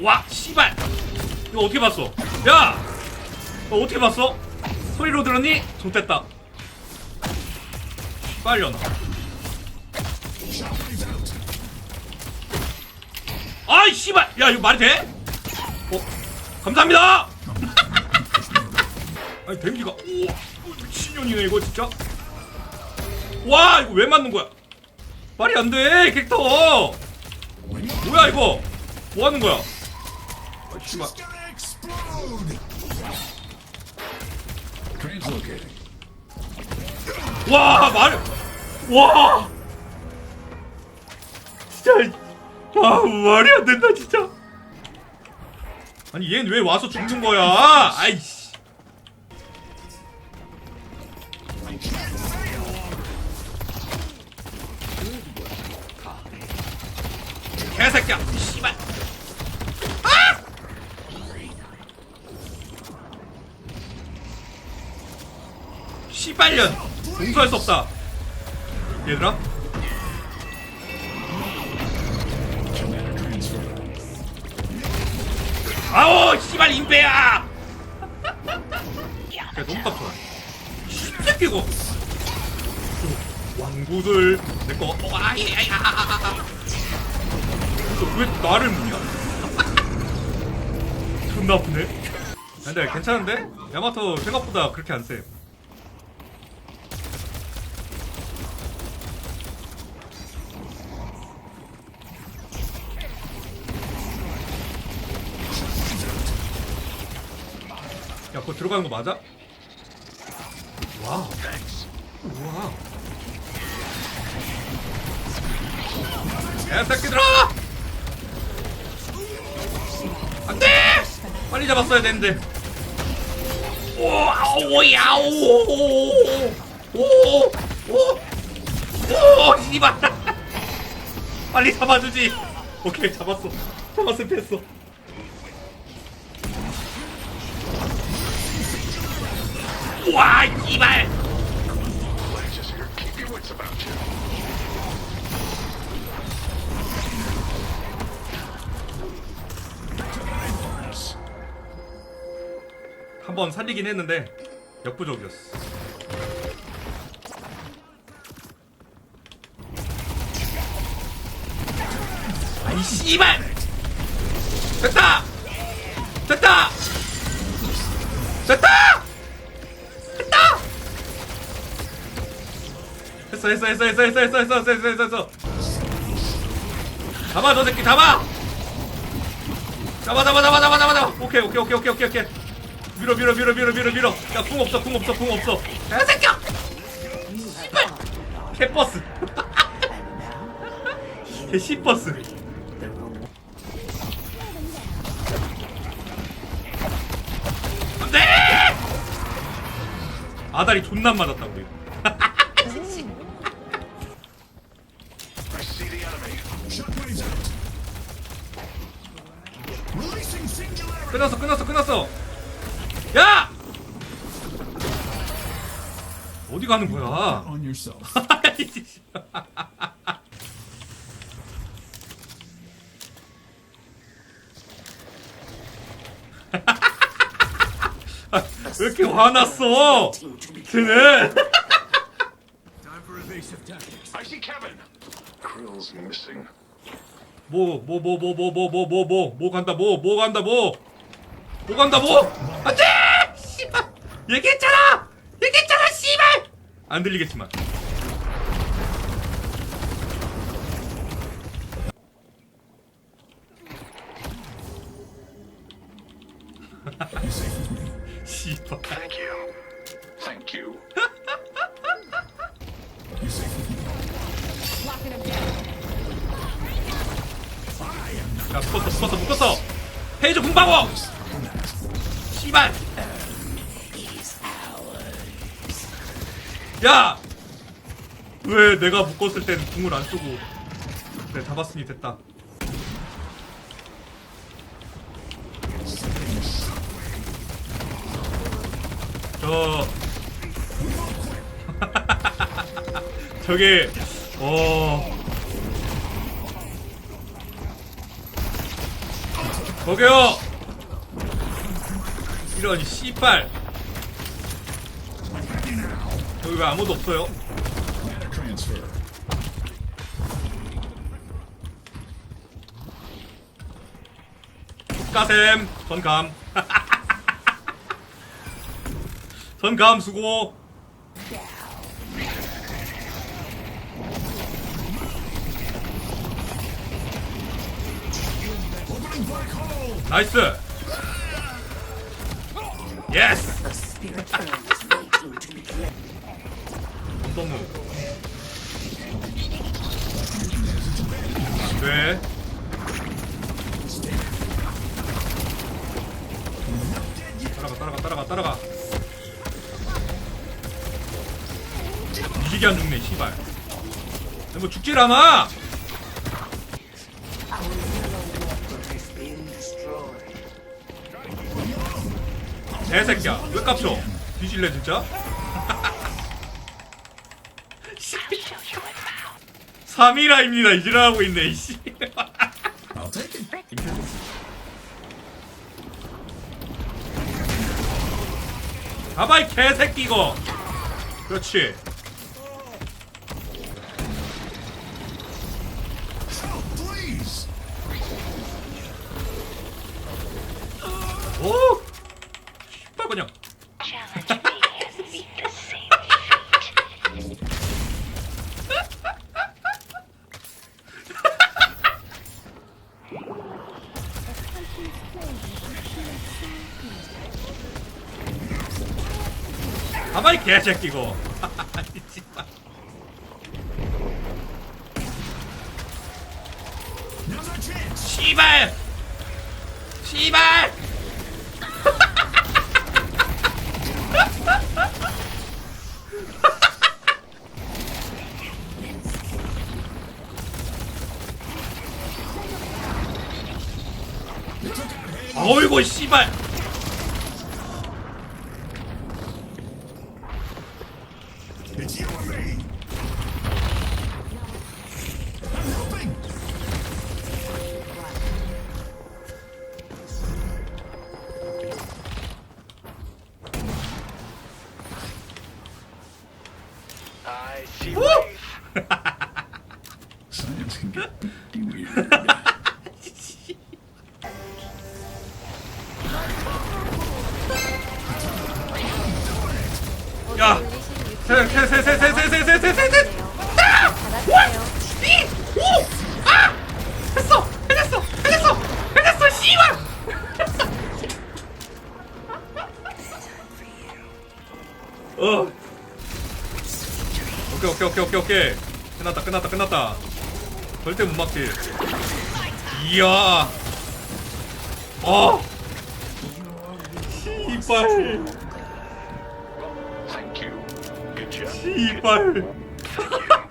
와 씨발. 이거 어떻게 봤어? 야! 너 어떻게 봤어? 소리로 들었니 좋됐다. 빨려나 아이 씨발. 야 이거 말이 돼? 어? 감사합니다! 아니 데미지가 우와 미친년이네 이거 진짜. 와 이거 왜 맞는 거야? 말이 안돼 캐릭터. 뭐야 이거? 뭐 하는 거야 Translocating. 와 말, 와! 진짜 아 말이 안 된다 진짜. 아니 얘는 왜 와서 죽는 거야? 아이씨 씨발년. 용서할 수 없다. 얘들아. 아오 씨발 인베야! 야 너무 깝쳐 새끼 이거 왕구들 내거. 어, 아이 아이 아아아아 왜 나를 무냐? 존나 아프네. 근데 괜찮은데? 야마토 생각보다 그렇게 안세 야, 그거 들어가는 거 맞아? 와우. 우와. 야, 새끼들아! 안 돼! 빨리 잡았어야 되는데. 오, 아오, 야오! 오, 오, 오, 씨발! 빨리 잡아주지! 오케이, 잡았어. 잡았으면 됐 와, you. 한번 살리긴 했는데 역부족이었어. 아이 씨발! 됐다! 됐다! 됐다! 했어 했어 했어 했어 했어 했어 했어 했어 했어 했어 잡아 너 새끼 잡아! 잡아 잡아 잡아 잡아 잡아 잡아. 오케이 오케이 오케이 오케이 오케이 오케이. 밀어 밀어 밀어 밀어 밀어 밀어. 야궁 없어 궁 없어 궁 없어. 야 새끼야! 씨발! 개버스. 개 씨버스. 안돼! 아다리 존나 맞았다 우리. I 끝났어 끝났어 끝났어 야 어디 가는 거야. 왜 이렇게 화났어 tactics. I see Kevin. Krill's missing. 뭐 뭐 뭐 뭐 뭐 뭐 뭐 뭐뭐뭐 간다 뭐 뭐 간다 뭐 뭐 간다 뭐 안돼 씨발 얘기했잖아 얘기했잖아 씨발 안 들리겠지만? 씨발 Thank you. Thank you. Locking him down. 야 묶었어 묶었어 묶었어 페이지 궁방어 씨발. 야 왜 내가 묶었을 땐 궁을 안 쓰고. 그래 잡았으니 됐다. 저. 저게 어. 저기요 이런 씨발 여기 왜 아무도 없어요? 가셈 전감 전감 수고. 나이스 예스 너무 네. 따라가 따라가 따라가 따라가. 이기게 안 죽네 씨발. 뭐 죽질 않아 개새끼야. 왜 깝쳐? 뒤질래 진짜? 3일아입니다. 이지랄하고 있네 이씨. 가봐 이 개새끼 이거. 그렇지 개새끼 이거 씨발. Now's our chance. 씨발 씨발 어이구 씨발 야 세 세 세 세 세 세 세 세 세세 아! 했어! 해냈어! 해냈어! 해냈어! 씨발! 어. 오케이 오케이 오케이 오케이 오케이 끝났다 끝났다 끝났다 절대 못 막지. 이야. 어? Thank you.